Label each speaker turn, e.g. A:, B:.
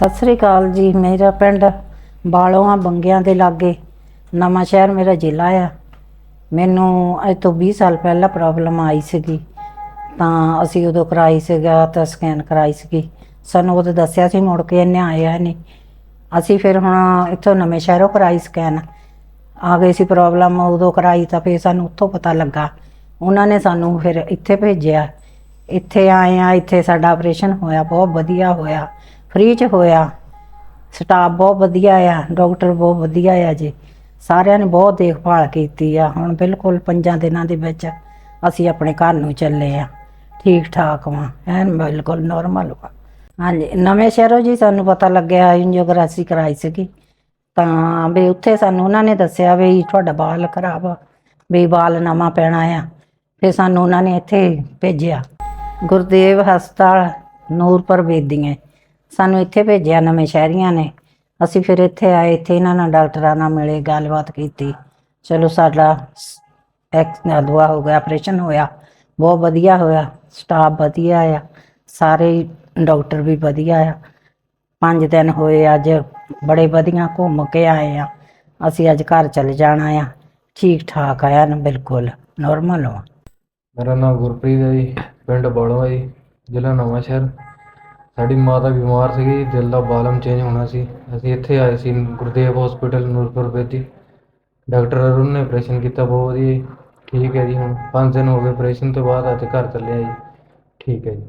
A: ਸਤਿ ਸ੍ਰੀ ਅਕਾਲ ਜੀ, ਮੇਰਾ ਪਿੰਡ ਬਾਲੋਆਂ ਬੰਗਿਆਂ ਦੇ ਲਾਗੇ, ਨਵਾਂ ਸ਼ਹਿਰ ਮੇਰਾ ਜ਼ਿਲ੍ਹਾ ਆ। ਮੈਨੂੰ ਅੱਜ ਤੋਂ 20 ਸਾਲ ਪਹਿਲਾਂ ਪ੍ਰੋਬਲਮ ਆਈ ਸੀਗੀ। ਤਾਂ ਅਸੀਂ ਉਦੋਂ ਕਰਾਈ ਸੀਗਾ, ਤਾਂ ਸਕੈਨ ਕਰਾਈ ਸੀਗੀ। ਸਾਨੂੰ ਉਦੋਂ ਦੱਸਿਆ ਸੀ, ਮੁੜ ਕੇ ਇਹਨੇ ਆਇਆ ਨਹੀਂ। ਅਸੀਂ ਫਿਰ ਹੁਣ ਇੱਥੋਂ ਨਵੇਂ ਸ਼ਹਿਰੋਂ ਕਰਾਈ ਸਕੈਨ ਆ ਗਈ ਸੀ ਪ੍ਰੋਬਲਮ ਉਦੋਂ ਕਰਾਈ ਤਾਂ ਫਿਰ ਸਾਨੂੰ ਉੱਥੋਂ ਪਤਾ ਲੱਗਾ। ਉਹਨਾਂ ਨੇ ਸਾਨੂੰ ਫਿਰ ਇੱਥੇ ਭੇਜਿਆ। ਇੱਥੇ ਆਏ ਆ, ਇੱਥੇ ਸਾਡਾ ਆਪਰੇਸ਼ਨ ਹੋਇਆ, ਬਹੁਤ ਵਧੀਆ ਹੋਇਆ। ਫ੍ਰੀ ਚ ਹੋਇਆ। ਸਟਾਫ ਬਹੁਤ ਵਧੀਆ ਆ ਡਾਕਟਰ ਬਹੁਤ ਵਧੀਆ ਆ ਜੀ। ਸਾਰਿਆਂ ਨੇ ਬਹੁਤ ਦੇਖਭਾਲ ਕੀਤੀ ਆ। ਹੁਣ ਬਿਲਕੁਲ ਪੰਜਾਂ ਦਿਨਾਂ ਦੇ ਵਿੱਚ ਅਸੀਂ ਆਪਣੇ ਘਰ ਨੂੰ ਚੱਲੇ ਆ। ਠੀਕ ਠਾਕ ਵਾਂ, ਐਨ ਬਿਲਕੁਲ ਨੋਰਮਲ ਵਾ। ਹਾਂਜੀ, ਨਵੇਂ ਸ਼ਹਿਰੋਂ ਜੀ ਸਾਨੂੰ ਪਤਾ ਲੱਗਿਆ ਇੰਜੀਓਗ੍ਰਾਫੀ ਕਰਾਈ ਸੀਗੀ। ਤਾਂ ਵੀ ਉੱਥੇ ਸਾਨੂੰ ਉਹਨਾਂ ਨੇ ਦੱਸਿਆ ਵੀ ਤੁਹਾਡਾ ਬਾਲ ਖਰਾਬ ਆ, ਵੀ ਬਾਲ ਨਵਾਂ ਪੈਣਾ ਆ। ਫਿਰ ਸਾਨੂੰ ਉਹਨਾਂ ਨੇ ਇੱਥੇ ਭੇਜਿਆ। ਗੁਰਦੇਵ ਹਸਪਤਾਲ ਨੂਰਪੁਰ ਬੇਦੀਆਂ। ਸਾਨੂੰ ਇੱਥੇ ਭੇਜਿਆ ਨਵੇਂ ਸ਼ਹਿਰੀਆਂ ਨੇ। ਅਸੀਂ ਫਿਰ ਇੱਥੇ ਆਏ, ਇੱਥੇ ਇਹਨਾਂ ਨਾਲ ਡਾਕਟਰਾਂ ਨਾਲ ਮਿਲੇ, ਗੱਲਬਾਤ ਕੀਤੀ। ਚਲੋ ਸਾਡਾ ਐਕਸ ਦੁਆ ਹੋ ਗਿਆ, ਆਪਰੇਸ਼ਨ ਹੋਇਆ, ਬਹੁਤ ਵਧੀਆ ਹੋਇਆ, ਸਟਾਫ ਵਧੀਆ ਆ, ਸਾਰੇ ਡਾਕਟਰ ਵੀ ਵਧੀਆ ਆ। ਪੰਜ ਦਿਨ ਹੋਏ, ਅੱਜ ਬੜੇ ਵਧੀਆ ਘੁੰਮ ਕੇ ਆਏ ਆ। ਅਸੀਂ ਅੱਜ ਘਰ ਚਲੇ ਜਾਣਾ ਆ। ਠੀਕ ਠਾਕ ਆ ਨਾ ਬਿਲਕੁਲ ਨਾਰਮਲ ਆ।
B: ਮੇਰਾ ਨਾਮ ਗੁਰਪ੍ਰੀਤ ਹੈ ਜੀ, ਪਿੰਡ ਬੋਲੋ ਜੀ, ਜ਼ਿਲ੍ਹਾ ਨਵਾਂ ਸਾਡੀ ਮਾਤਾ ਬਿਮਾਰ ਸੀਗੀ, ਦਿਲ ਦਾ ਬਾਲਮ ਚੇਂਜ ਹੋਣਾ ਸੀ। ਅਸੀਂ ਇੱਥੇ ਆਏ ਸੀ, ਗੁਰਦੇਵ ਹਸਪੀਟਲ ਨੂਰਪੁਰ ਬੇਦੀ ਡਾਕਟਰ ਅਰੁਣ ਨੇ ਆਪਰੇਸ਼ਨ ਕੀਤਾ, ਬਹੁਤ ਵਧੀਆ ਜੀ। ਠੀਕ ਹੈ ਜੀ, ਹੁਣ 5 ਦਿਨ ਹੋ ਗਏ ਆਪਰੇਸ਼ਨ ਤੋਂ ਬਾਅਦ ਅੱਜ ਘਰ ਚੱਲਿਆ ਜੀ। ਠੀਕ ਹੈ ਜੀ।